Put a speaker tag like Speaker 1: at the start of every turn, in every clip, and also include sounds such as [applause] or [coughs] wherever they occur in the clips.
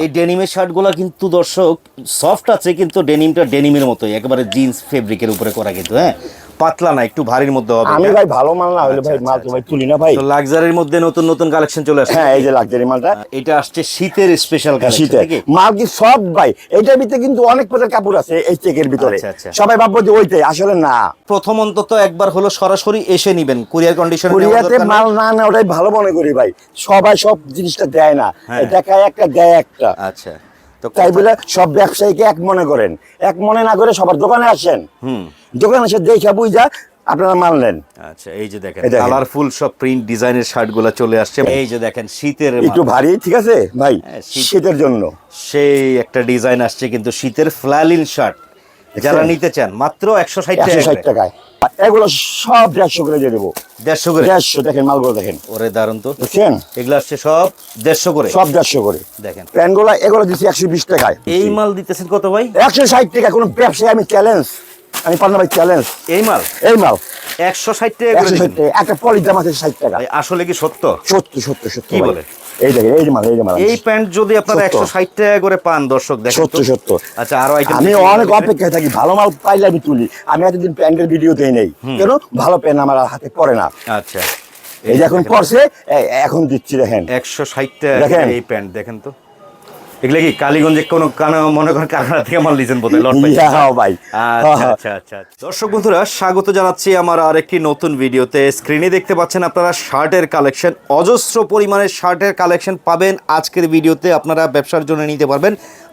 Speaker 1: এই ডেনিমের শার্টগুলো কিন্তু দর্শক সফট আছে, কিন্তু ডেনিমটা ডেনিমের মতোই। একেবারে জিন্স ফেব্রিকের উপরে করা কিন্তু হ্যাঁ? পাতলা না একটু ভারীর মধ্যে হবে।
Speaker 2: আমি ভাই ভালো মাল না হলে ভাই
Speaker 1: আচ্ছা,
Speaker 2: মাল তো ভাই তুলি না ভাই।
Speaker 1: তো লাক্সারির মধ্যে নতুন নতুন কালেকশন চলে আসছে।
Speaker 2: হ্যাঁ এই যে লাক্সারি মালটা।
Speaker 1: এটা আসছে শীতের স্পেশাল কালেকশন
Speaker 2: শীতে মাল কি সব ভাই এটার ভিতরে কিন্তু অনেক প্রকার কাপড় আছে এই চেকের ভিতরে।
Speaker 1: আচ্ছা, আচ্ছা।
Speaker 2: সবাই ভাববো যে ওইটাই আসলে না।
Speaker 1: প্রথম অন্তত একবার হলো সরাসরি এসে নিবেন কুরিয়ার কন্ডিশন
Speaker 2: কোরিয়াতে মাল না না ওটাই ভালো মনে করি ভাই। সবাই সব জিনিসটা দেয় না।
Speaker 1: হ্যাঁ।
Speaker 2: দেখায় একটা দেয় একটা।
Speaker 1: আচ্ছা। তো
Speaker 2: তাই বলে সব ব্যবসায়ীকে এক মনে করেন। এক মনে না করে সবার দোকানে আসেন।
Speaker 1: হুম।
Speaker 2: দোকানে এসে দেখে বুঝা আপনারা মানলেন।
Speaker 1: আচ্ছা এই যে দেখেন কালারফুল সব প্রিন্ট ডিজাইনের শার্টগুলো চলে আসছে। এই যে দেখেন শীতের
Speaker 2: একটু ভারী ঠিক আছে? ভাই
Speaker 1: হ্যাঁ,
Speaker 2: শীতের জন্য।
Speaker 1: সেই একটা ডিজাইন আসছে কিন্তু শীতের ফ্লালিন শার্ট যারা নিতে চান মাত্র একশো ষাট
Speaker 2: টাকায়। এগুলো সব দেড়শো করে দিয়ে দেবো।
Speaker 1: দেড়শো করে?
Speaker 2: দেড়শো দেখেন মালগুলো দেখেন।
Speaker 1: ওরে দারুণ তো।
Speaker 2: দেখছেন
Speaker 1: এগুলো আসছে সব দেড়শো করে।
Speaker 2: সব দেড়শো করে।
Speaker 1: দেখেন।
Speaker 2: প্যান্টগুলো এগুলো দিচ্ছি একশো বিশ টাকায়।
Speaker 1: এই মাল দিতেছেন কত ভাই?
Speaker 2: একশো ষাট টাকা কোনো ব্যবসায় আমি চ্যালেঞ্জ আমি পারলাম ভাই চ্যালেঞ্জ
Speaker 1: এই মাল?
Speaker 2: এই মাল।
Speaker 1: একশো ষাট টাকা
Speaker 2: একশো ষাট টাকা। একটা পলির দাম আছে ষাট টাকা।
Speaker 1: আসলে কি সত্য?
Speaker 2: সত্তর সত্তর সত্তর
Speaker 1: কি বলে?
Speaker 2: এই দেখেন এই মাল এই মাল
Speaker 1: এই প্যান্ট যদি আপনারা একশো ষাট টাকা করে পান দর্শক দেখেন আচ্ছা আরও
Speaker 2: আমি অনেক অপেক্ষায় থাকি ভালো মাল পাইলে আমি তুলি। আমি এতদিন প্যান্টের ভিডিও দেই নেই। কেন? ভালো প্যান্ট আমার হাতে পড়ে না।
Speaker 1: আচ্ছা।
Speaker 2: এই এখন এ- এখন দিচ্ছি দেখেন।
Speaker 1: একশো ষাট টাকা এই প্যান্ট দেখেন তো। এগুলো কি কালীগঞ্জে কোনো কানা মনে করেন কারখানা থেকে মাল দিয়েছেন বোধ হয়।
Speaker 2: ইয়া, ভাই।
Speaker 1: আচ্ছা আচ্ছা আচ্ছা। আচ্ছা। দর্শক বন্ধুরা স্বাগত জানাচ্ছি আমার আরেকটি নতুন ভিডিওতে। স্ক্রিনে দেখতে পাচ্ছেন আপনারা শার্টের কালেকশন। অজস্র পরিমাণের শার্টের কালেকশন পাবেন। আজকের ভিডিওতে আপনারা ব্যবসার জন্য নিতে পারবেন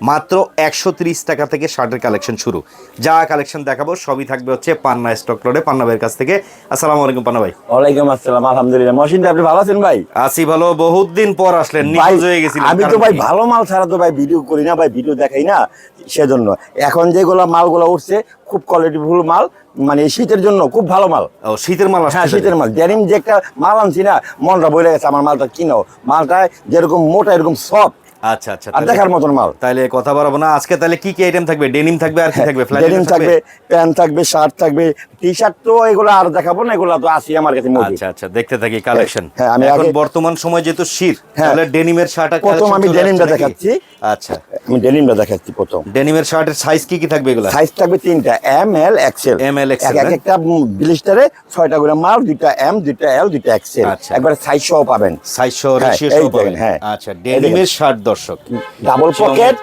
Speaker 1: মাত্র একশো টাকা থেকে শার্টের কালেকশন শুরু। যা কালেকশন দেখাবো সবই থাকবে হচ্ছে পান্না স্টক রোডে পান্না ভাইয়ের কাছ থেকে। আসসালামু আলাইকুম পান্না ভাই।
Speaker 2: ওয়ালাইকুম আসসালাম আলহামদুলিল্লাহ। মহসিন আপনি ভালো আছেন ভাই?
Speaker 1: আসি ভালো বহুত দিন পর আসলেন নিখোঁজ হয়ে গেছিলেন
Speaker 2: আমি তো ভাই ভালো মাল ছাড়া তো ভাই ভিডিও করি না ভাই ভিডিও দেখাই না সেজন্য। এখন যেগুলো মালগুলো উঠছে খুব কোয়ালিটিফুল মাল মানে শীতের জন্য খুব ভালো মাল।
Speaker 1: ও শীতের মাল
Speaker 2: হ্যাঁ শীতের মাল। ডেনিম যে একটা মাল আনছি না মনটা বলে গেছে আমার মালটা কিনো। মালটা যেরকম মোটা এরকম সফট
Speaker 1: আচ্ছা আচ্ছা
Speaker 2: আর দেখার মতন মাল।
Speaker 1: তাহলে কথা বাড়াবো না। আজকে তাহলে কি কি আইটেম থাকবে? ডেনিম থাকবে আর কি থাকবে? ফ্ল্যাট
Speaker 2: ডেনিম থাকবে? প্যান্ট থাকবে শার্ট থাকবে টি শার্ট তো এগুলো আর দেখাবো না এগুলো তো আসি আমার কাছে
Speaker 1: আচ্ছা আচ্ছা দেখতে থাকি কালেকশন
Speaker 2: হ্যাঁ, আমি
Speaker 1: এখন বর্তমান সময় যেহেতু শীত
Speaker 2: হ্যাঁ।
Speaker 1: তাহলে ডেনিমের শার্ট
Speaker 2: প্রথম আমি ডেনিমটা দেখাচ্ছি।
Speaker 1: আচ্ছা।
Speaker 2: আমি ডেনিমটা দেখাচ্ছি প্রথম।
Speaker 1: ডেনিমের শার্টের সাইজ কি কি থাকবে এগুলা?
Speaker 2: সাইজ থাকবে তিনটা M L XL
Speaker 1: ML, XL,
Speaker 2: এক
Speaker 1: হ্যাঁ?
Speaker 2: একটা ব্লিস্টারে ছয়টা করে মাল দুইটা এম দুইটা এল দুইটা এক্সেল
Speaker 1: আচ্ছা।
Speaker 2: একবারে সাইজ সহ পাবেন।
Speaker 1: সাইজ সহ
Speaker 2: হ্যাঁ,
Speaker 1: রেশিও সহ পাবেন।
Speaker 2: হ্যাঁ।
Speaker 1: আচ্ছা ডেনিমের শার্ট দর্শক।
Speaker 2: Double pocket.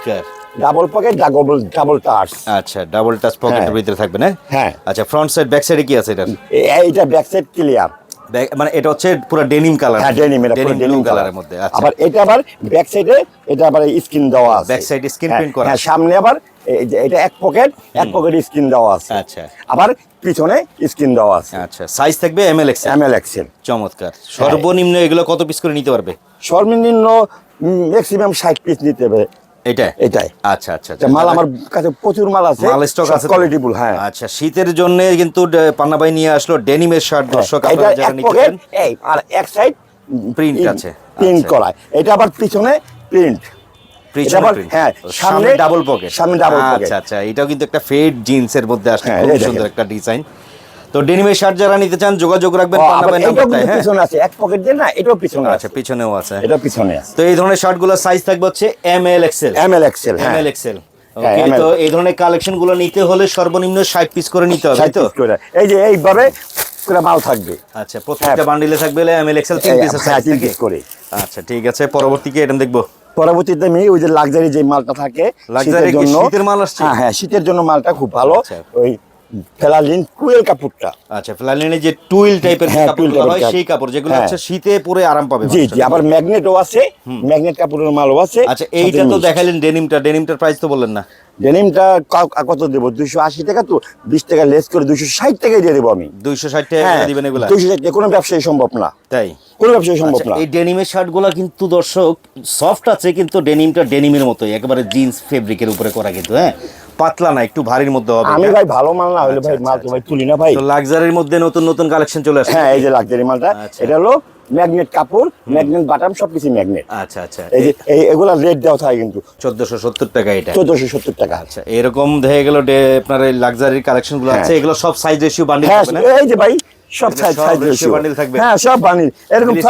Speaker 2: Double pocket double double টার্স
Speaker 1: আচ্ছা ডাবল টাচ পকেটের
Speaker 2: হ্যাঁ।
Speaker 1: ভিতরে থাকবে না?
Speaker 2: হ্যাঁ।
Speaker 1: আচ্ছা ফ্রন্ট সাইড ব্যাক সাইডে কি আছে এটা?
Speaker 2: এইটা ব্যাক সাইড ক্লিয়ার
Speaker 1: মানে এটা হচ্ছে পুরো ডেনিম কালার
Speaker 2: হ্যাঁ ডেনিম এটা পুরো
Speaker 1: ডেনিম কালারের মধ্যে আচ্ছা।
Speaker 2: আবার এটা আবার ব্যাক সাইডে এটা আবার স্ক্রিন দেওয়া আছে।
Speaker 1: Side skin
Speaker 2: হ্যাঁ,
Speaker 1: print করা
Speaker 2: হ্যাঁ সামনে আবার এটা এক পকেট এক পকেট স্ক্রিন দেওয়া আছে।
Speaker 1: আচ্ছা।
Speaker 2: আবার পিছনে স্ক্রিন দেওয়া আছে।
Speaker 1: আচ্ছা সাইজ থাকবে M L X
Speaker 2: M L X XL
Speaker 1: চমৎকার। সর্বনিম্ন এগুলো কত পিস করে নিতে পারবে?
Speaker 2: সর্বনিম্ন ম্যাক্সিমাম ষাট পিস নিতে হবে।
Speaker 1: এটা
Speaker 2: এটাই।
Speaker 1: আচ্ছা আচ্ছা
Speaker 2: মাল আমার কাছে প্রচুর মাল আছে
Speaker 1: মাল স্টক আছে
Speaker 2: কোয়ালিটিফুল হ্যাঁ।
Speaker 1: আচ্ছা শীতের জন্য কিন্তু পান্না ভাই নিয়ে আসলো ডেনিমের শার্ট দর্শক
Speaker 2: হ্যাঁ,
Speaker 1: আপনারা যারা
Speaker 2: এই আর এক সাইড
Speaker 1: Print আছে,
Speaker 2: প্রিন্ট
Speaker 1: আচ্ছা।
Speaker 2: করা। এটা আবার পিছনে প্রিন্ট। হ্যাঁ, সামনে
Speaker 1: ডাবল পকেট
Speaker 2: সামনে ডাবল।
Speaker 1: আচ্ছা আচ্ছা এটাও কিন্তু একটা ফেড জিন্সের মধ্যে আসলে
Speaker 2: হ্যাঁ,
Speaker 1: খুব সুন্দর একটা ডিজাইন তো ডেনিমের শার্ট যারা নিতে চান যোগাযোগ রাখবেন হ্যাঁ।
Speaker 2: পিছনে আছে এক পকেট দিয়ে না এটাও পিছনে
Speaker 1: আচ্ছা
Speaker 2: আছে।
Speaker 1: পিছনেও আছে।
Speaker 2: এটা পিছনে আছে।
Speaker 1: তো এই ধরনের শার্টগুলোর সাইজ থাকবে হচ্ছে M L XL
Speaker 2: M L XL
Speaker 1: M
Speaker 2: হ্যাঁ।
Speaker 1: এল এক্সেল
Speaker 2: হ্যাঁ,
Speaker 1: তো এই ধরনের কালেকশনগুলো নিতে হলে সর্বনিম্ন ষাট পিস করে নিতে হবে তো?
Speaker 2: এই যে এইভাবে মাল থাকবে।
Speaker 1: আচ্ছা প্রত্যেকটা বান্ডিলে থাকবে এম এল এক্সেল তিন
Speaker 2: হ্যাঁ, করে।
Speaker 1: আচ্ছা ঠিক আছে পরবর্তী কি এটা দেখব?
Speaker 2: পরবর্তীতে আমি ওই যে লাক্সারি যে মালটা থাকে শীতের জন্য
Speaker 1: মাল আসছে?
Speaker 2: হ্যাঁ হ্যাঁ শীতের জন্য মালটা খুব ভালো।
Speaker 1: আচ্ছা।
Speaker 2: ওই ফেলালিন কুয়েল কাপড়টা।
Speaker 1: আচ্ছা ফ্লালিনের যে টুইল টাইপের
Speaker 2: হ্যাঁ,
Speaker 1: কাপড় হয় সেই কাপড় যেগুলো
Speaker 2: হ্যাঁ।
Speaker 1: হচ্ছে শীতে পরে আরাম পাবে
Speaker 2: জি জি আবার ম্যাগনেটও আছে ম্যাগনেট কাপড়ের মালও আছে।
Speaker 1: আচ্ছা এইটা তো দেখাইলেন ডেনিমটা ডেনিমটার প্রাইস তো বললেন না।
Speaker 2: ডেনিমটা কত দেবো? দুইশো আশি টাকা তো বিশ টাকা লেস করে দুইশো ষাট টাকায় দিয়ে দেবো আমি।
Speaker 1: দুইশো ষাট টাকা
Speaker 2: হ্যাঁ
Speaker 1: দিবেন এগুলা?
Speaker 2: দুইশো ষাট কোনো ব্যবসায়ী সম্ভব না।
Speaker 1: তাই?
Speaker 2: কোনো ব্যবসায়ী সম্ভব
Speaker 1: আচ্ছা,
Speaker 2: না।
Speaker 1: এই ডেনিমের শার্টগুলো কিন্তু দর্শক সফট আছে কিন্তু ডেনিমটা ডেনিমের মতোই একেবারে জিন্স ফেব্রিকের উপরে করা কিন্তু হ্যাঁ? পাতলা না একটু ভারীর মধ্যে হবে
Speaker 2: আমি ভাই ভালো মাল না হলে
Speaker 1: আচ্ছা,
Speaker 2: ভাই
Speaker 1: আচ্ছা,
Speaker 2: মাল তো ভাই তুলি না ভাই।
Speaker 1: তো লাক্সারির মধ্যে নতুন নতুন কালেকশন চলে আসছে
Speaker 2: হ্যাঁ এই যে লাক্সারি মালটা
Speaker 1: আচ্ছা।
Speaker 2: এটা হলো ম্যাগনেট কাপড় ম্যাগনেট বাটাম সবকিছু ম্যাগনেট
Speaker 1: আচ্ছা আচ্ছা।
Speaker 2: এই যে এই এগুলা রেট দেওয়া থাকে কিন্তু।
Speaker 1: চোদ্দশো সত্তর টাকা এটা।
Speaker 2: চোদ্দশো সত্তর টাকা।
Speaker 1: আচ্ছা এরকম দেখে গেল আপনার এই লাক্সারির কালেকশনগুলো আছে। এগুলো সব সাইজ রেশিও বান্ডিল থাকবে না?
Speaker 2: এই যে ভাই সব সাইজ সাইজ
Speaker 1: ratio bundle থাকবে?
Speaker 2: হ্যাঁ সব বানিল এরকম
Speaker 1: এ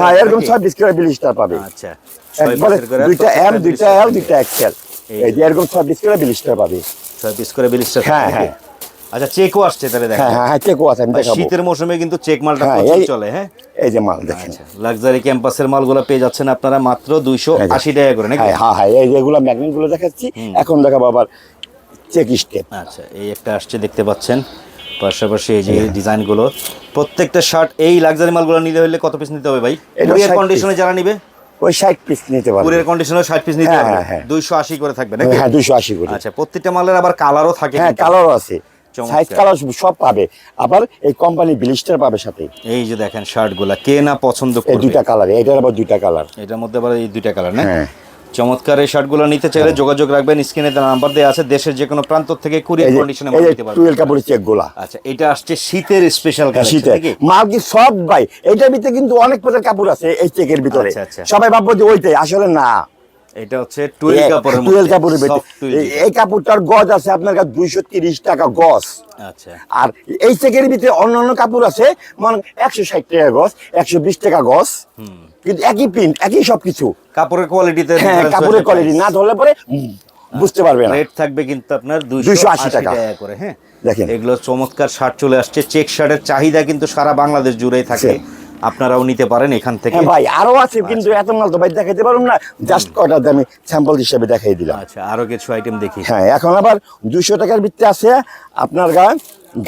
Speaker 2: হ্যাঁ এরকম
Speaker 1: নাকি?
Speaker 2: ছয় বিশ পাবে।
Speaker 1: আচ্ছা।
Speaker 2: একবারে দুইটা এম দুইটা এল দুইটা এক্সেল
Speaker 1: এই
Speaker 2: যে এরকম সব পিস করে পাবে।
Speaker 1: ছয় পিস করে
Speaker 2: হ্যাঁ, হ্যাঁ।
Speaker 1: আচ্ছা চেকও আসছে তাহলে দেখেন।
Speaker 2: হ্যাঁ হ্যাঁ হ্যাঁ চেকও আছে আমি দেখাবো।
Speaker 1: শীতের মৌসুমে কিন্তু চেক মালটা
Speaker 2: হ্যাঁ,
Speaker 1: প্রচুর চলে হ্যাঁ?
Speaker 2: এই যে মাল দেখেন।
Speaker 1: আচ্ছা লাক্সারি ক্যাম্পাসের মালগুলো পেয়ে যাচ্ছেন আপনারা মাত্র দুইশো
Speaker 2: এই যে।
Speaker 1: আশি টাকা করে নাকি?
Speaker 2: হ্যাঁ হ্যাঁ হ্যাঁ এই যেগুলো দেখাচ্ছি এখন দেখাবো আবার চেক স্টেপ
Speaker 1: আচ্ছা এই একটা আসছে দেখতে পাচ্ছেন। পাশাপাশি এই যে ডিজাইনগুলো প্রত্যেকটা শার্ট এই লাক্সারি মালগুলো নিতে হলে কত পিস নিতে হবে ভাই?
Speaker 2: 60
Speaker 1: কন্ডিশনে যারা নিবে?
Speaker 2: ওই ষাট পিস নিতে
Speaker 1: কুরিয়ার কন্ডিশনে ষাট পিস নিতে
Speaker 2: হ্যাঁ, হ্যাঁ, হ্যাঁ।
Speaker 1: দুইশো আশি করে থাকবে নাকি?
Speaker 2: হ্যাঁ দুইশো আশি করে।
Speaker 1: আচ্ছা প্রত্যেকটা মালের আবার কালারও থাকে
Speaker 2: হ্যাঁ। কালারও আছে। সাইজ কালার সব পাবে। আবার এই কোম্পানি ব্লিস্টার পাবে সাথে।
Speaker 1: এই যে দেখেন শার্টগুলা কে না পছন্দ
Speaker 2: করে
Speaker 1: করবে?
Speaker 2: দুইটা কালার এটার আবার দুইটা কালার
Speaker 1: এটার মধ্যে আবার এই দুইটা কালার না?
Speaker 2: হ্যাঁ।
Speaker 1: চমৎকার এই শার্টগুলো নিতে চাইলে যোগাযোগ রাখবেন। স্ক্রিনে তার নাম্বার দেওয়া আছে দেশের যে কোনো প্রান্ত থেকে কুরিয়ার কন্ডিশনে মাল নিতে পারবেন।
Speaker 2: টুয়েল কাপড়ের চেকগুলা
Speaker 1: আচ্ছা এটা আসছে শীতের স্পেশাল
Speaker 2: শীত মাল কি সব ভাই এটার ভিতরে কিন্তু অনেক প্রকার কাপড় আছে এই চেকের ভিতরে।
Speaker 1: আচ্ছা, আচ্ছা।
Speaker 2: সবাই ভাববো যে ওইটাই আসলে না।
Speaker 1: এটা হচ্ছে টুয়েল কাপড়ের
Speaker 2: টুয়েল কাপড়ের ভিতরে
Speaker 1: soft twill
Speaker 2: এই- এই কাপড়টার গজ আছে আপনার কাছে দুইশো তিরিশ টাকা গজ।
Speaker 1: আচ্ছা।
Speaker 2: আর এই চেকের ভিতরে অন্যান্য কাপড় আছে মানে একশো ষাট টাকা গজ একশো বিশ টাকা গজ। কিন্তু একই প্রিন্ট একই সবকিছু।
Speaker 1: কাপড়ের কোয়ালিটিতে
Speaker 2: হ্যাঁ কাপড়ের কোয়ালিটি না ধরলে পরে বুঝতে পারবে
Speaker 1: রেট থাকবে কিন্তু আপনার
Speaker 2: 280
Speaker 1: 280
Speaker 2: টাকা।
Speaker 1: টাকা। করে হ্যাঁ।
Speaker 2: দেখেন।
Speaker 1: এগুলো চমৎকার শার্ট চলে আসছে। চেক শার্টের চাহিদা কিন্তু সারা বাংলাদেশ জুড়েই থাকে। আপনারাও নিতে পারেন এখান থেকে।
Speaker 2: হ্যাঁ ভাই আরও আছে কিন্তু এত মাল তো ভাই দেখাতে পারুন না। জাস্ট কটা আমি স্যাম্পল হিসেবে দেখাই দিলাম।
Speaker 1: আচ্ছা আরও কিছু আইটেম দেখি।
Speaker 2: হ্যাঁ এখন আবার দুইশো টাকার ভিত্তি আছে আপনার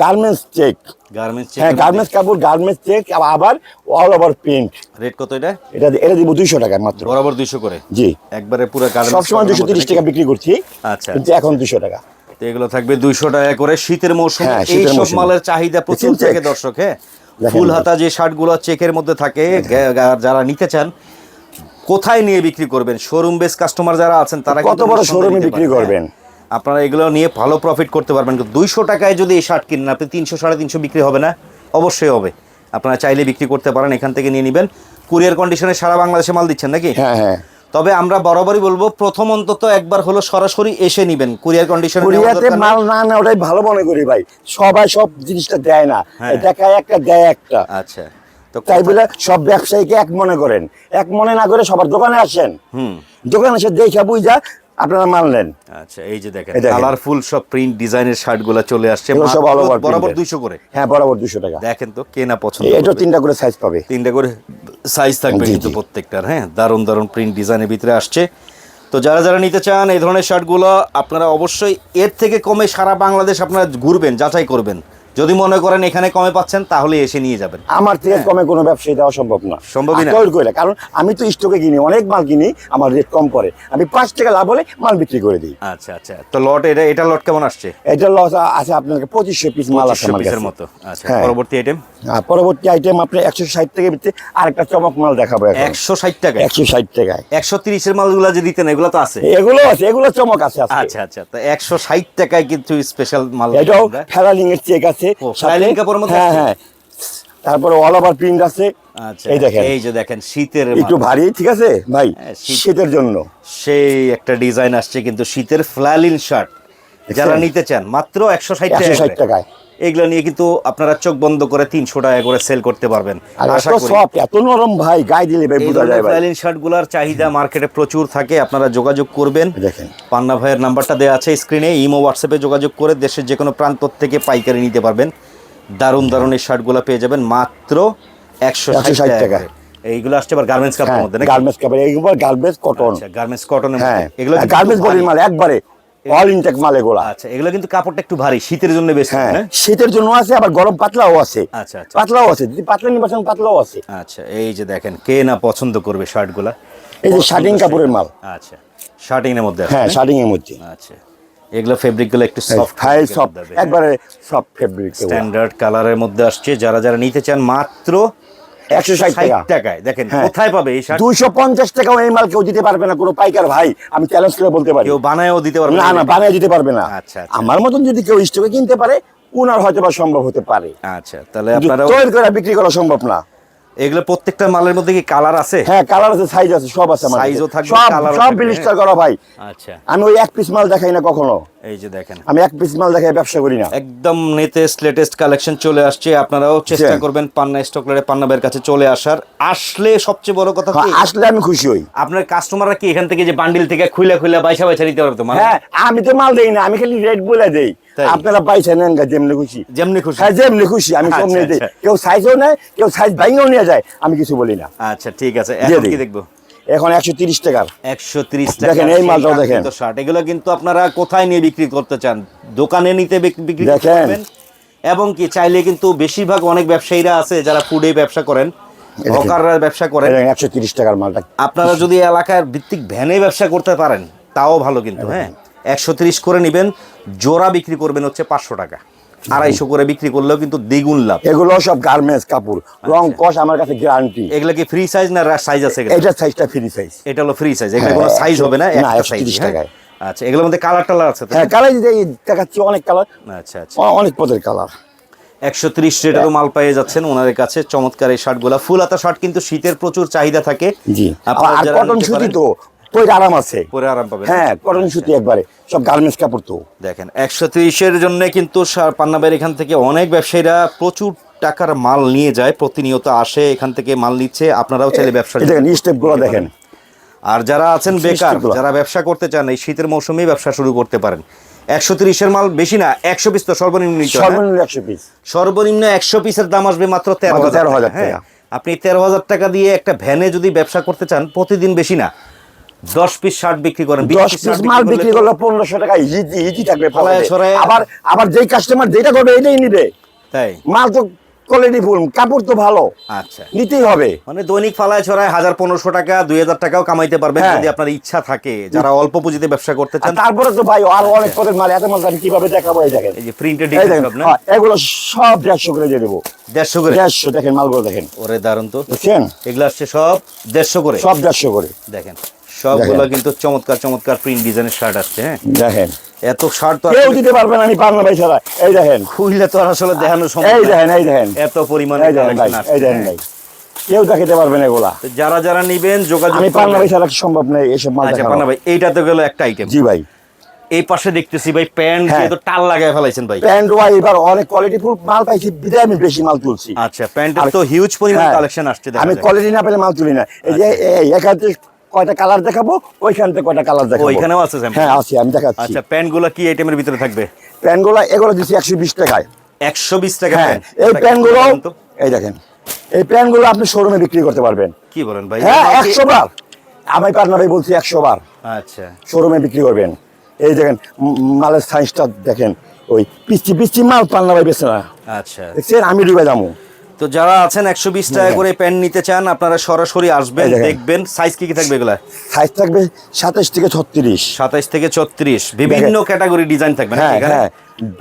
Speaker 2: গার্মেন্টস চেক
Speaker 1: গার্মেন্টস
Speaker 2: হ্যাঁ গার্মেন্টস কাপড় গার্মেন্টস চেক আবার অল ওভার প্রিন্ট
Speaker 1: রেট কত এটা?
Speaker 2: এটা এটা দিব দুইশো টাকা মাত্র।
Speaker 1: বরাবর 200 করে?
Speaker 2: জি।
Speaker 1: একবারে পুরো গার্মেন্টস
Speaker 2: সবসময় দুশো তিরিশ টাকা বিক্রি করছি
Speaker 1: আচ্ছা।
Speaker 2: কিন্তু এখন দুশো টাকা।
Speaker 1: তো এগুলো থাকবে 200 টাকা করে। শীতের মৌসুমে
Speaker 2: হ্যাঁ,
Speaker 1: এই সব মালের চাহিদা প্রচুর থাকে দর্শক হ্যাঁ? ফুল হাতা যে শার্টগুলো চেকের মধ্যে থাকে যারা নিতে চান কোথায় নিয়ে বিক্রি করবেন? শোরুম বেস কাস্টমার যারা আছেন তারা
Speaker 2: কত বড় শোরুমে বিক্রি করবেন?
Speaker 1: হ্যাঁ। আপনারা এগুলো নিয়ে ভালো প্রফিট করতে পারবেন দুইশো টাকায় যদি এই শার্ট কিনেন আপনি তিনশো সাড়ে তিনশো বিক্রি হবে না? অবশ্যই হবে। আপনারা চাইলে বিক্রি করতে পারেন এখান থেকে নিয়ে নেবেন। কুরিয়ার কন্ডিশনে সারা বাংলাদেশে মাল দিচ্ছেন নাকি?
Speaker 2: হ্যাঁ হ্যাঁ।
Speaker 1: তবে আমরা বরাবরই বলব প্রথম অন্তত একবার হলো সরাসরি এসে নিবেন। কুরিয়ার কন্ডিশন
Speaker 2: কুরিয়াতে মাল না না ওটাই ভালো মনে করি ভাই। সবাই সব জিনিসটা দেয় না।
Speaker 1: হ্যাঁ।
Speaker 2: দেখায় একটা দেয় একটা।
Speaker 1: আচ্ছা।
Speaker 2: তাই বলে সব ব্যবসায়ীকে এক মনে করেন। এক মনে না করে সবার দোকানে আসেন। দোকানে এসে দেখে বুঝা আপনারা মাল নেন
Speaker 1: আচ্ছা এই যে দেখেন কালারফুল সব প্রিন্ট ডিজাইনের চলে আসছে
Speaker 2: সব
Speaker 1: বরাবর
Speaker 2: printed।
Speaker 1: দুইশো করে।
Speaker 2: হ্যাঁ বরাবর দুশো টাকা।
Speaker 1: দেখেন তো কে না পছন্দ
Speaker 2: এটা। তিনটা করে সাইজ পাবে।
Speaker 1: তিনটা করে সাইজ থাকবে কিন্তু প্রত্যেকটার হ্যাঁ? দারুণ দারুণ প্রিন্ট ডিজাইনের ভিতরে আসছে। তো যারা যারা নিতে চান এই ধরনের শার্টগুলো আপনারা অবশ্যই এর থেকে কমে সারা বাংলাদেশ আপনারা ঘুরবেন যাচাই করবেন। যদি মনে করেন এখানে কমে পাচ্ছেন তাহলে এসে নিয়ে যাবেন।
Speaker 2: আমার থেকে কমে কোনো ব্যবসায়ী দেওয়া সম্ভব না।
Speaker 1: হ্যাঁ। সম্ভবই না।
Speaker 2: আর কারণ আমি তো স্টকে কিনি অনেক মাল কিনি আমার রেট কম পড়ে। আমি পাঁচ টাকা লাভ হলে মাল বিক্রি করে দিই।
Speaker 1: আচ্ছা আচ্ছা। তো লট এটা এটা লট কেমন আসছে?
Speaker 2: এটা লস আছে আপনার পঁচিশশো পিস মাল আছে আমার কাছে।
Speaker 1: মতো। আচ্ছা
Speaker 2: হ্যাঁ।
Speaker 1: পরবর্তী আইটেম
Speaker 2: পরবর্তী আইটেম আপনি একশো ষাট টাকা ভিত্তি আরেকটা চমক মাল দেখাবো
Speaker 1: একশো ষাট টাকা
Speaker 2: একশো ষাট টাকায়।
Speaker 1: একশো তিরিশের মালগুলো যে দিতেন এগুলো তো আছে?
Speaker 2: এগুলো আছে এগুলো চমক আছে
Speaker 1: আচ্ছা আচ্ছা। তো একশো ষাট টাকায় কিন্তু স্পেশাল মাল
Speaker 2: এটাও। ফেরালিং এর চেক আছে হ্যাঁ
Speaker 1: আছে?
Speaker 2: হ্যাঁ। তারপরে অল ওভার প্রিন্ট আছে।
Speaker 1: আচ্ছা
Speaker 2: এই দেখেন।
Speaker 1: এই যে দেখেন শীতের
Speaker 2: একটু। ভারী ঠিক আছে? ভাই
Speaker 1: হ্যাঁ,
Speaker 2: শীতের জন্য।
Speaker 1: সেই একটা ডিজাইন আসছে কিন্তু শীতের ফ্লালিন শার্ট। যারা নিতে চান মাত্র একশো ষাট
Speaker 2: একশো ষাট
Speaker 1: টাকা
Speaker 2: টাকায়।
Speaker 1: এগুলো নিয়ে কিন্তু আপনারা চোখ বন্ধ করে তিনশো টাকা করে সেল করতে পারবেন।
Speaker 2: এত
Speaker 1: করি।
Speaker 2: সফট এত নরম ভাই গায়ে দিলে বোঝা যায়
Speaker 1: ধরনের শার্টগুলোর চাহিদা মার্কেটে প্রচুর থাকে আপনারা যোগাযোগ করবেন।
Speaker 2: দেখেন।
Speaker 1: পান্না ভাইয়ের নাম্বারটা দেওয়া আছে স্ক্রিনে ইমো হোয়াটসঅ্যাপে যোগাযোগ করে দেশের যে কোনো প্রান্ত থেকে পাইকারি নিতে পারবেন। দারুণ দারুণ এই শার্টগুলো পেয়ে যাবেন মাত্র একশো
Speaker 2: 160
Speaker 1: ষাট
Speaker 2: টাকা।
Speaker 1: এইগুলো আসছে আবার গার্মেন্টস কাপড়ের
Speaker 2: হ্যাঁ
Speaker 1: মধ্যে
Speaker 2: গার্মেন্টস কাপড় এইগুলো গার্মেন্টস কটন
Speaker 1: গার্মেন্টস কটনের মধ্যে। এগুলো
Speaker 2: গার্মেন্টস বডির মাল একবারে। অল ইনটেক মাল এগুলা।
Speaker 1: আচ্ছা এগুলো কিন্তু কাপড়টা একটু ভারী শীতের জন্য বেশ
Speaker 2: হ্যাঁ শীতের জন্য আছে আবার গরম পাতলাও আছে।
Speaker 1: আচ্ছা আচ্ছা।
Speaker 2: পাতলাও আছে যদি পাতলা পাতলাও আছে।
Speaker 1: আচ্ছা এই যে দেখেন কে না পছন্দ করবে শার্টগুলা?
Speaker 2: এই যে শার্টিং কাপড়ের মাল।
Speaker 1: আচ্ছা শার্টিং এর মধ্যে
Speaker 2: হ্যাঁ শার্টিং এর মধ্যে।
Speaker 1: আচ্ছা এগুলো ফেব্রিকগুলো একটু সফট
Speaker 2: হাই সব একবারে সব ফেব্রিক
Speaker 1: স্ট্যান্ডার্ড কালারের মধ্যে আসছে যারা যারা নিতে চান মাত্র
Speaker 2: 160 টাকা।
Speaker 1: টাকায় দেখেন
Speaker 2: হ্যাঁ।
Speaker 1: কোথায় পাবে এই শার্ট
Speaker 2: দুইশো পঞ্চাশ টাকাও এই মাল কেউ দিতে পারবে না কোনো পাইকার ভাই আমি চ্যালেঞ্জ করে বলতে পারি
Speaker 1: কেউ বানায়ও দিতে পারবে
Speaker 2: না না বানায় দিতে পারবে না
Speaker 1: আচ্ছা, আচ্ছা।
Speaker 2: আমার মতন যদি কেউ স্টকে কিনতে পারে উনার হয়তো বা সম্ভব হতে পারে
Speaker 1: আচ্ছা তাহলে
Speaker 2: কিন্তু
Speaker 1: আপনারা
Speaker 2: তৈরি করে বিক্রি করা সম্ভব না
Speaker 1: এগুলো প্রত্যেকটা মালের মধ্যে কি কালার আছে?
Speaker 2: হ্যাঁ কালার আছে সাইজ আছে সব আছে আমার
Speaker 1: Size ও
Speaker 2: কাছে।
Speaker 1: থাকবে,
Speaker 2: সব সব বিলিস্টার
Speaker 1: হ্যাঁ।
Speaker 2: করা ভাই।
Speaker 1: আচ্ছা।
Speaker 2: আমি ওই এক পিস মাল দেখাই না কখনো।
Speaker 1: এই যে দেখেন।
Speaker 2: আমি এক পিস মাল দেখাই ব্যবসা করি না।
Speaker 1: একদম লেটেস্ট লেটেস্ট কালেকশন চলে আসছে। আপনারাও চেষ্টা করবেন পান্না স্টকলারে পান্না ভাইয়ের কাছে চলে আসার। আসলে সবচেয়ে বড় কথা কি?
Speaker 2: হ্যাঁ, আসলে আমি খুশি হই।
Speaker 1: আপনার কাস্টমাররা কি এখান থেকে যে বান্ডিল থেকে খুলে খুলে বাইসা বাইসা নিতে পারতো মানে
Speaker 2: হ্যাঁ আমি তো মাল দেই না আমি খালি রেট বলে দেই? আপনারা পাইছে নেন গা যেমনি খুশি।
Speaker 1: যেমনি খুশি।
Speaker 2: হ্যাঁ যেমনি খুশি আমি
Speaker 1: আচ্ছা,
Speaker 2: সব নিয়ে দিই
Speaker 1: আচ্ছা।
Speaker 2: কেউ সাইজও নেয় কেউ সাইজ ভাঙেও নিয়ে যায় আমি কিছু বলি না।
Speaker 1: আচ্ছা ঠিক আছে। কি দেখব?
Speaker 2: এখন একশো তিরিশ টাকার।
Speaker 1: একশো তিরিশ
Speaker 2: দেখেন, এই মালটাও দেখেন।
Speaker 1: শার্ট এগুলো কিন্তু আপনারা কোথায় নিয়ে বিক্রি করতে চান? দোকানে নিতে বিক্রি
Speaker 2: দেখেন।
Speaker 1: এবং কি চাইলে কিন্তু বেশিরভাগ অনেক ব্যবসায়ীরা আছে যারা ফুডে ব্যবসা করেন। হকাররা ব্যবসা করেন।
Speaker 2: একশো তিরিশ টাকার মালটা।
Speaker 1: আপনারা যদি এলাকার ভিত্তিক ভ্যানে ব্যবসা করতে পারেন তাও ভালো কিন্তু হ্যাঁ। একশো তিরিশ করে নেবেন। জোড়া বিক্রি করবেন হচ্ছে পাঁচশো টাকা। আড়াইশো করে বিক্রি করলেও কিন্তু দ্বিগুণ লাভ।
Speaker 2: এগুলো সব গার্মেন্টস কাপড়। রং
Speaker 1: আচ্ছা।
Speaker 2: কষ আমার কাছে গ্যারান্টি
Speaker 1: এগুলো কি ফ্রি সাইজ না সাইজ আছে
Speaker 2: এটা সাইজটা ফ্রি সাইজ
Speaker 1: এটা হলো ফ্রি সাইজ এগুলো
Speaker 2: হ্যাঁ,
Speaker 1: কোনো সাইজ হবে না একটা সাইজ
Speaker 2: টাকায়।
Speaker 1: আচ্ছা এগুলোর মধ্যে কালার টালার আছে
Speaker 2: হ্যাঁ কালার দেখাচ্ছি অনেক কালার
Speaker 1: আচ্ছা আচ্ছা।
Speaker 2: অনেক পদের কালার
Speaker 1: একশো ত্রিশ রেটেরও মাল পেয়ে যাচ্ছেন ওনাদের কাছে। চমৎকার এই শার্টগুলো ফুল হাতা শার্ট কিন্তু শীতের প্রচুর চাহিদা থাকে।
Speaker 2: জি। আর কটন সুতি তো পরে আরাম আছে।
Speaker 1: পরে আরাম পাবেন।
Speaker 2: হ্যাঁ কটন সুতি একবারে। সব গার্মেন্টস কাপড় তো।
Speaker 1: দেখেন একশো ত্রিশের জন্য কিন্তু পান্নাবের এখান থেকে অনেক ব্যবসায়ীরা প্রচুর টাকার মাল নিয়ে যায় প্রতিনিয়ত আসে এখান থেকে মাল নিচ্ছে আপনারাও চাইলে ব্যবসা
Speaker 2: দেখেন স্টেপগুলো দেখেন।
Speaker 1: আর যারা আছেন বেকার যারা ব্যবসা করতে চান এই শীতের মৌসুমেই ব্যবসা শুরু করতে পারেন। একশো তিরিশের মাল বেশি না একশো পিস তো সর্বনিম্ন হয়?
Speaker 2: সর্বনিম্ন একশো পিস
Speaker 1: সর্বনিম্ন একশো পিসের দাম আসবে মাত্র তেরো হাজার হ্যাঁ। আপনি তেরো হাজার টাকা দিয়ে একটা ভ্যানে যদি ব্যবসা করতে চান প্রতিদিন বেশি না। দশ পিস শার্ট বিক্রি করেন 20
Speaker 2: দশ পিস মাল বিক্রি করলে পনেরোশো টাকা ইজি ইজি থাকবে আবার আবার যেই কাস্টমার যেটা করবে এটাই নিবে।
Speaker 1: তাই?
Speaker 2: মাল তো কোয়ালিটি ফুল কাপড় তো ভালো।
Speaker 1: আচ্ছা।
Speaker 2: নিতেই হবে।
Speaker 1: মানে দৈনিক ফালায় ছড়ায় হাজার পনেরোশো টাকা দুই হাজার টাকাও কামাইতে পারবেন
Speaker 2: হ্যাঁ।
Speaker 1: যদি আপনার ইচ্ছা থাকে। যারা অল্প পুঁজিতে ব্যবসা করতে চান
Speaker 2: তারপরে তো ভাই আরও অনেক পদের মাল এত মাল আমি কীভাবে দেখাবো এই দেখেন?
Speaker 1: এই যে প্রিন্টেড
Speaker 2: হ্যাঁ, এগুলো সব দেড়শো করে দিয়ে দেবো।
Speaker 1: দেড়শো করে?
Speaker 2: দেড়শো দেখেন মালগুলো দেখেন।
Speaker 1: ওরে দারুণ তো।
Speaker 2: বুঝছেন
Speaker 1: এগুলো আসছে সব দেড়শো করে?
Speaker 2: সব দেড়শো করে।
Speaker 1: দেখেন। সবগুলো। কিন্তু চমৎকার চমৎকার প্রিন্ট ডিজাইনের শার্ট আসছে হ্যাঁ?
Speaker 2: দেখেন।
Speaker 1: এত শার্ট তো
Speaker 2: কেউ দিতে পারবে না আমি পারলাম ভাই ছাড়া এই দেখেন।
Speaker 1: খুইলে তো আর আসলে দেখানো সম্ভব
Speaker 2: এই দেখেন এই দেখেন।
Speaker 1: এত পরিমাণে
Speaker 2: এই দেখেন ভাই এই দেখেন ভাই। কেউ দেখাতে পারবে না এগুলা।
Speaker 1: যারা যারা নিবেন যোগাযোগ
Speaker 2: আমি পারলাম ভাই। ছাড়া সম্ভব নেই এসব মাল
Speaker 1: আচ্ছা পান্না ভাই এইটা তো গেল একটা আইটেম
Speaker 2: জি ভাই।
Speaker 1: এই পাশে দেখতেছি ভাই প্যান্ট
Speaker 2: হ্যাঁ।
Speaker 1: তো টাল লাগায় ফেলাইছেন ভাই।
Speaker 2: প্যান্ট ওয়াই এবার অনেক কোয়ালিটি ফুল মাল পাইছি বিদায় আমি বেশি মাল তুলছি।
Speaker 1: আচ্ছা প্যান্টের তো হিউজ পরিমাণ
Speaker 2: হ্যাঁ,
Speaker 1: কালেকশন আসছে
Speaker 2: আমি কোয়ালিটি না পেলে মাল তুলি না। এই যে এখান থেকে কয়টা কালার দেখাবো? ওইখান থেকে কয়টা কালার দেখাবো?
Speaker 1: ওইখানেও আছে sample?
Speaker 2: হ্যাঁ আছে আমি দেখাচ্ছি।
Speaker 1: আচ্ছা প্যান্টগুলো কি আইটেমের ভিতরে থাকবে?
Speaker 2: প্যান্টগুলো এগুলো দিচ্ছি একশো বিশ টাকায়।
Speaker 1: একশো বিশ টাকা
Speaker 2: হ্যাঁ এই
Speaker 1: প্যান্টগুলো
Speaker 2: এই দেখেন এই প্যান্টগুলো আপনি শোরুমে বিক্রি করতে পারবেন।
Speaker 1: কি বলেন ভাই?
Speaker 2: হ্যাঁ একশো বার। আমি পার্টনার ভাই বলছি একশো বার।
Speaker 1: আচ্ছা।
Speaker 2: শোরুমে বিক্রি করবেন। এই দেখেন মালের সাইজটা দেখেন ওই পিচি পিচি মাল পান্না ভাই বেছে না।
Speaker 1: আচ্ছা।
Speaker 2: দেখছেন? আমি ডুবে যাব।
Speaker 1: তো যারা আছেন একশো বিশ টাকা করে প্যান্ট নিতে চান আপনারা সরাসরি আসবেন দেখবেন। সাইজ কি কি থাকবে এগুলা?
Speaker 2: সাইজ থাকবে সাতাশ থেকে ছত্রিশ।
Speaker 1: সাতাইশ থেকে ছত্রিশ। বিভিন্ন ক্যাটাগরি ডিজাইন থাকবে
Speaker 2: হ্যাঁ হ্যাঁ।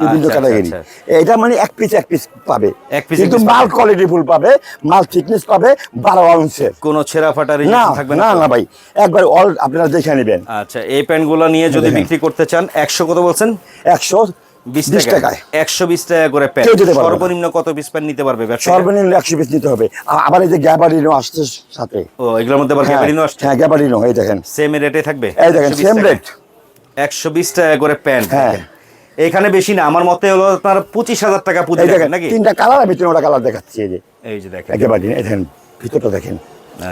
Speaker 2: বিভিন্ন
Speaker 1: আচ্ছা,
Speaker 2: ক্যাটাগরি
Speaker 1: আচ্ছা,
Speaker 2: এটা মানে এক পিস এক পিস পাবে।
Speaker 1: এক এক
Speaker 2: কিন্তু মাল। কোয়ালিটি ফুল পাবে মাল থিকনেস পাবে বারো আউন্সের
Speaker 1: কোনো ছেঁড়া ফাটা
Speaker 2: না
Speaker 1: থাকবে
Speaker 2: না
Speaker 1: না
Speaker 2: ভাই। একবার অল আপনারা দেখে নেবেন।
Speaker 1: আচ্ছা এই প্যান্টগুলো নিয়ে যদি বিক্রি করতে চান একশো কত বলছেন?
Speaker 2: একশো
Speaker 1: বিশ
Speaker 2: বিশ
Speaker 1: টাকা
Speaker 2: টাকায়।
Speaker 1: একশো বিশ টাকা করে। সর্বনিম্ন কত পিস নিতে পারবে?
Speaker 2: সর্বনিম্ন পিস নিতে হবে। আবার এই যে গ্যাবারিনো আসছে সাথে।
Speaker 1: ও এগুলোর মধ্যে আবার
Speaker 2: হ্যাঁ,
Speaker 1: গ্যাবারিনো আসছে?
Speaker 2: হ্যাঁ গ্যাবারিনো এই দেখেন।
Speaker 1: সেম রেটে থাকবে?
Speaker 2: এই দেখেন সেম রেট
Speaker 1: একশো বিশ টাকা করে প্যান্ট
Speaker 2: হ্যাঁ।
Speaker 1: এখানে বেশি না আমার মতে হলো আপনার পঁচিশ হাজার টাকা পুঁজি
Speaker 2: দেখেন
Speaker 1: নাকি?
Speaker 2: তিনটা কালার আমি তিনটা কালার দেখাচ্ছি এই যে।
Speaker 1: এই যে দেখেন।
Speaker 2: ভিতরটা দেখেন।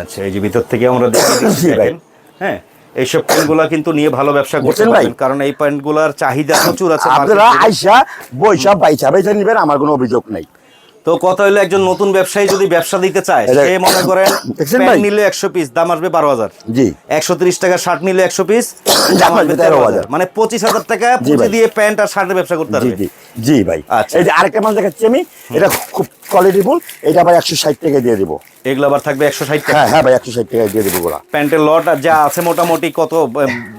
Speaker 1: আচ্ছা এই যে ভিতর থেকে আমরা। [coughs] দেখেন। হ্যাঁ এইসব প্যান্টগুলা কিন্তু নিয়ে ভালো ব্যবসা করতে? পারবেন কারণ এই প্যান্টগুলার চাহিদা প্রচুর আছে
Speaker 2: আপনারা। আইসা বৈশা বাইচা বাইচা নিবেন আমার কোনো অভিযোগ নেই।
Speaker 1: তো কথা হলো একজন নতুন ব্যবসায়ী যদি ব্যবসা দিতে চায় সে মনে করেন
Speaker 2: দেখছেন
Speaker 1: প্যান্ট নিলে একশো পিস দাম আসবে বারো হাজার।
Speaker 2: জি।
Speaker 1: একশো ত্রিশ টাকা শার্ট নিলে একশো পিস
Speaker 2: দাম আসবে 13,000
Speaker 1: মানে পঁচিশ হাজার টাকা পুঁজি দিয়ে প্যান্ট আর শার্টের ব্যবসা করতে পারবে।
Speaker 2: জি। জি ভাই।
Speaker 1: আচ্ছা।
Speaker 2: এই যে আরেকটা মাল দেখাচ্ছি আমি এটা খুব কোয়ালিটি ফুল এটা আবার একশো ষাট টাকা দিয়ে দিব।
Speaker 1: এগুলো আবার থাকবে একশো ষাট টাকা।
Speaker 2: হ্যাঁ হ্যাঁ ভাই একশো ষাট টাকা দিয়ে দেবো গোলা
Speaker 1: প্যান্টের লট আর যা আছে মোটামুটি কত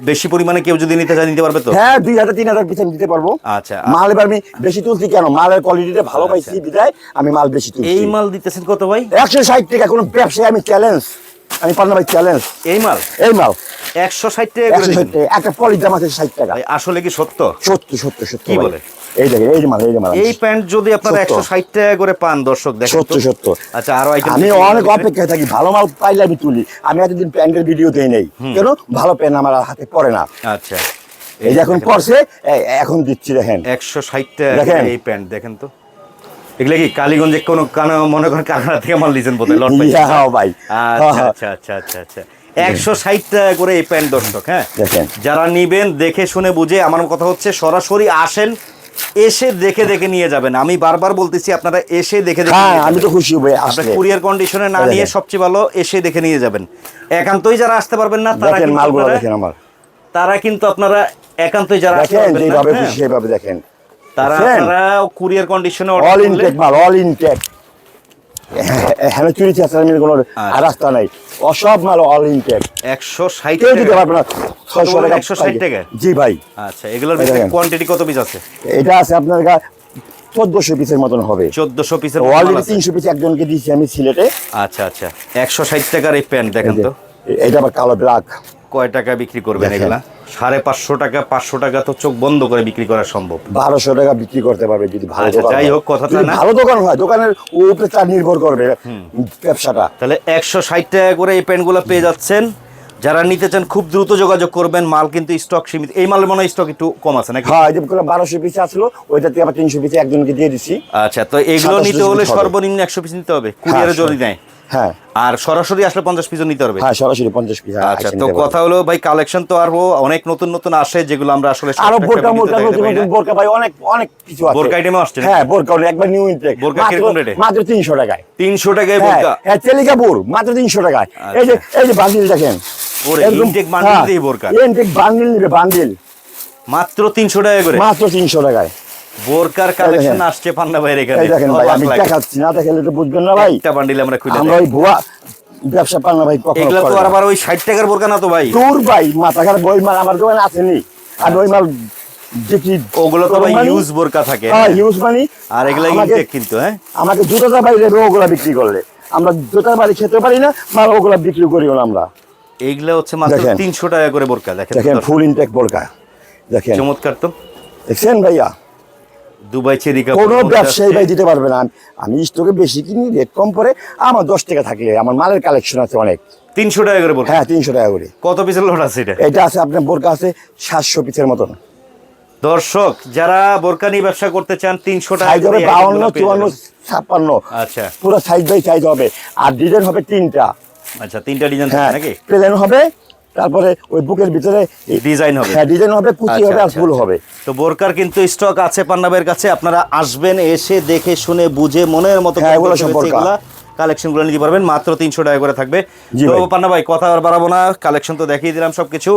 Speaker 1: বেশি পরিমাণে কেউ যদি নিতে চায় নিতে পারবে তো?
Speaker 2: হ্যাঁ দুই হাজার তিন হাজার পিছনে দিতে পারব।
Speaker 1: আচ্ছা
Speaker 2: মাল এবার আমি বেশি তুলছি কেন? মালের কোয়ালিটিটা ভালো পাইছি বিদায় আমি মাল বেশি তুলছি।
Speaker 1: এই মাল দিতেছেন কত ভাই?
Speaker 2: একশো ষাট টাকা কোনো ব্যবসায় আমি চ্যালেঞ্জ আমি পান্না ভাই চ্যালেঞ্জ
Speaker 1: এই মাল?
Speaker 2: এই মাল।
Speaker 1: একশো ষাট টাকা
Speaker 2: একটা পলির দাম আছে ষাট টাকা।
Speaker 1: আসলে কি সত্য?
Speaker 2: সত্যি সত্যি সত্যি
Speaker 1: কি বলে?
Speaker 2: এই দেখেন এই মাল এই মাল
Speaker 1: এই প্যান্ট যদি আপনারা
Speaker 2: সত্য।
Speaker 1: একশো ষাট টাকা করে পান দর্শক দেখেন
Speaker 2: সত্য সত্য।
Speaker 1: আচ্ছা আরও আইটেম
Speaker 2: আমি অনেক অপেক্ষায় থাকি ভালো মাল পাইলে আমি তুলি। আমি এতদিন প্যান্টের ভিডিও দেই নেই। কেন? ভালো প্যান্ট আমার হাতে পড়ে না।
Speaker 1: আচ্ছা।
Speaker 2: এই এখন পড়ছে এখন দিচ্ছি দেখেন।
Speaker 1: একশো ষাট টাকা। এই প্যান্ট দেখেন তো। এগুলা কি কালীগঞ্জে কোনো কানা মনে করেন কানাডা থেকে মাল লট পাইছেন, হ্যাঁ?
Speaker 2: ভাই।
Speaker 1: আচ্ছা আচ্ছা আচ্ছা আচ্ছা আচ্ছা। একশো ষাট টাকা করে এই প্যান্ট দর্শক হ্যাঁ? যারা নিবেন দেখে শুনে বুঝে আমার কথা হচ্ছে সরাসরি আসেন এসে দেখে দেখে নিয়ে যাবেন। আমি বারবার বলতেছি আপনারা এসে দেখে দেখে
Speaker 2: হ্যাঁ আমি তো খুশি আসলে।
Speaker 1: কুরিয়ার কন্ডিশনে না নিয়ে সবচেয়ে ভালো এসে দেখে নিয়ে যাবেন। একান্তই যারা আসতে পারবেন না তারা কিন্তু
Speaker 2: মালগুলো দেখেন আমার।
Speaker 1: তারা কিন্তু আপনারা একান্তই যারা আসতে পারবেন না,
Speaker 2: যেভাবে
Speaker 1: হ্যাঁ,
Speaker 2: খুশি সেভাবে দেখেন।
Speaker 1: তারা
Speaker 2: দেখছেন?
Speaker 1: কুরিয়ার কন্ডিশনে
Speaker 2: অল ইনটেক মাল অল ইনটেক হ্যাঁ চুরি চেঁচামের কোনো। রাস্তা নাই। অসব মাল অল ইনটেক
Speaker 1: একশো ষাট
Speaker 2: দিতে পারবে না। ছয়শো
Speaker 1: বলে?
Speaker 2: টাকা
Speaker 1: 160 টাকা?
Speaker 2: জি ভাই।
Speaker 1: আচ্ছা এগুলোর। কোয়ান্টিটি কত পিস আছে?
Speaker 2: এটা আছে আপনার চোদ্দশো পিসের মতন হবে।
Speaker 1: চোদ্দশো পিসের
Speaker 2: অলরেডি তিনশো পিস একজনকে দিয়েছি আমি সিলেটে।
Speaker 1: আচ্ছা আচ্ছা। একশো ষাট টাকার এই প্যান্ট দেখেন তো।
Speaker 2: এটা আবার কালো ব্ল্যাক
Speaker 1: কয় টাকা বিক্রি করবেন। এগুলা? সাড়ে পাঁচশো টাকা পাঁচশো টাকা তো চোখ বন্ধ করে বিক্রি করা সম্ভব।
Speaker 2: বারোশো টাকা বিক্রি করতে পারবে যদি ভালো
Speaker 1: আচ্ছা, যাই হোক, কথাটা না।
Speaker 2: ভালো দোকান হয় দোকানের উপরে তার নির্ভর করবে ব্যবসাটা।
Speaker 1: তাহলে একশো ষাট টাকা করে এই প্যান্টগুলো পেয়ে যাচ্ছেন। যারা নিতে চান খুব দ্রুত যোগাযোগ করবেন। মাল কিন্তু স্টক সীমিত। এই মালের মনে হয় স্টক একটু কম আছে নাকি?
Speaker 2: হ্যাঁ এই যে বারোশো পিস আসলো ওইটাতে আবার তিনশো পিস একজনকে দিয়ে দিচ্ছি
Speaker 1: আচ্ছা তো এগুলো নিতে হলে সর্বনিম্ন একশো পিস নিতে হবে। কুরিয়ারে
Speaker 2: হ্যাঁ,
Speaker 1: যদি নেয়
Speaker 2: হ্যাঁ।
Speaker 1: আর সরাসরি আসলে পঞ্চাশ পিসও নিতে হবে
Speaker 2: হ্যাঁ সরাসরি পঞ্চাশ পিস
Speaker 1: আচ্ছা তো কথা হলো ভাই কালেকশন তো আরও অনেক নতুন নতুন আসে যেগুলো আমরা আসলে আরও
Speaker 2: বোরকা মোরকা নতুন নতুন বোরকা ভাই অনেক অনেক কিছু আছে।
Speaker 1: বোরকা আসছে
Speaker 2: হ্যাঁ বোরকা একবার নিউ ইনটেক
Speaker 1: বোরকা কীরকম এ?
Speaker 2: মাত্র তিনশো টাকায়।
Speaker 1: তিনশো টাকায়
Speaker 2: হ্যাঁ
Speaker 1: বোরকা?
Speaker 2: হ্যাঁ তেলিকাপুর মাত্র তিনশো টাকায়। এই যে এই যে বান্ডিল দেখেন।
Speaker 1: ওরে, intake bundle
Speaker 2: হ্যাঁ,
Speaker 1: বোরকা।
Speaker 2: bundle নিবে বান্ডিল
Speaker 1: মাত্র তিনশো টাকা করে?
Speaker 2: মাত্র তিনশো টাকায়।
Speaker 1: বোরকার কালেকশন আসছে পান্না ভাইয়ের এখানে।
Speaker 2: দেখেন ভাই আমি দেখাচ্ছি না দেখালে তো বুঝবেন না ভাই।
Speaker 1: একটা বান্ডিল আমরা খুলে
Speaker 2: আমরা ওই ভুয়া ব্যবসা পান ভাই কখনো
Speaker 1: এগুলো তো
Speaker 2: করে
Speaker 1: আর
Speaker 2: না।
Speaker 1: আবার ওই ষাট টাকার বোরকা না তো ভাই?
Speaker 2: দূর ভাই মাথা খারাপ মাল আমার দোকানে আসেনি। আমি ওই মাল দেখি।
Speaker 1: ওগুলো তো ভাই ইউজ বোরকা থাকে।
Speaker 2: হ্যাঁ ইউজ মানি
Speaker 1: আর এগুলা
Speaker 2: আমাকে-
Speaker 1: ইনটেক কিন্তু হ্যাঁ?
Speaker 2: আমাকে জুতাটা বাইরে ওগুলা বিক্রি করলে। আমরা জুতার বাড়ি খেতে পারি না মাল ওগুলা বিক্রি করিও না আমরা।
Speaker 1: এইগুলা হচ্ছে মাত্র। তিনশো টাকা করে বোরকা দেখেন
Speaker 2: দেখেন ফুল ইনটেক বোরকা। দেখেন।
Speaker 1: চমৎকার তো।
Speaker 2: দেখছেন ভাইয়া?
Speaker 1: দুবাই চেরি
Speaker 2: কোনো ব্যবসায়ী ভাই দিতে পারবে না। আমি- স্টকে বেশি কিনি রেট কম পরে আমার দশ টাকা থাকলে আমার মালের কালেকশন আছে অনেক।
Speaker 1: তিনশো টাকা করে
Speaker 2: হ্যাঁ তিনশো টাকা করে।
Speaker 1: কত পিসের লোড আছে এটা?
Speaker 2: এটা আছে আপনার বোরকা আছে সাতশো পিসের মতন।
Speaker 1: দর্শক যারা বোরকা নিয়ে ব্যবসা করতে চান তিনশো টাকা করে
Speaker 2: বাউন্ন চুয়ান্ন ছাপ্পান্ন।
Speaker 1: আচ্ছা।
Speaker 2: পুরো সাইজ বাই সাইজ হবে। আর ডিজাইন হবে তিনটা।
Speaker 1: আচ্ছা তিনটা ডিজাইন
Speaker 2: হ্যাঁ
Speaker 1: নাকি?
Speaker 2: প্লেন হবে তারপরে ওই বুকের ভিতরে
Speaker 1: ডিজাইন হবে।
Speaker 2: হ্যাঁ ডিজাইন হবে কুচি
Speaker 1: আচ্ছা,
Speaker 2: হবে আর
Speaker 1: আচ্ছা,
Speaker 2: ফুল
Speaker 1: আচ্ছা।
Speaker 2: হবে।
Speaker 1: তো বোরকার কিন্তু স্টক আছে পান্নাবের কাছে আপনারা আসবেন এসে দেখে শুনে বুঝে মনের মতো
Speaker 2: হ্যাঁ, এগুলো সব বোরকা।
Speaker 1: কালেকশনগুলো নিতে পারবেন। মাত্র তিনশো টাকা করে থাকবে। তো পান্না ভাই কথা আর বাড়াবো না। কালেকশন তো দেখিয়ে দিলাম সবকিছু।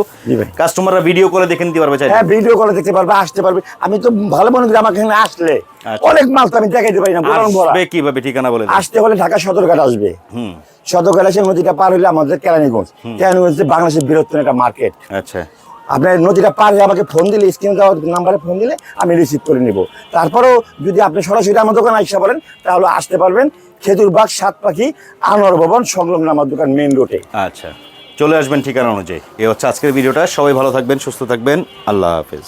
Speaker 1: কাস্টমাররা ভিডিও করে দেখে নিতে পারবে
Speaker 2: হ্যাঁ ভিডিও কলে দেখতে পারবে আসতে পারবে। আমি তো ভালো মনে করি আমাকে এখানে আসলে।
Speaker 1: আচ্ছা।
Speaker 2: অনেক মাল তো আমি দেখাইতে পারি না
Speaker 1: আসবে কীভাবে? ঠিকানা বলে
Speaker 2: আসতে হলে ঢাকা সদরঘাট আসবে।
Speaker 1: হুম।
Speaker 2: সদরঘাট এসে নদীটা পার হইলে আমাদের কেরানীগঞ্জ। কেরানীগঞ্জ বাংলাদেশের বৃহত্তম একটা মার্কেট।
Speaker 1: আচ্ছা।
Speaker 2: আপনার নদীটা পারে আমাকে ফোন দিলে স্ক্রিনে দেওয়া নাম্বারে ফোন দিলে আমি রিসিভ করে নিব। তারপরেও যদি আপনি সরাসরি আমার দোকানে আসতে পারেন তাহলে আসতে পারবেন খেতুরবাগ সাত পাখি আনোয়ার ভবন সংলগ্ন আমার দোকান মেন রোডে
Speaker 1: আচ্ছা চলে আসবেন ঠিকানা অনুযায়ী। এ হচ্ছে আজকের ভিডিওটা। সবাই ভালো থাকবেন, সুস্থ থাকবেন। আল্লাহ হাফেজ।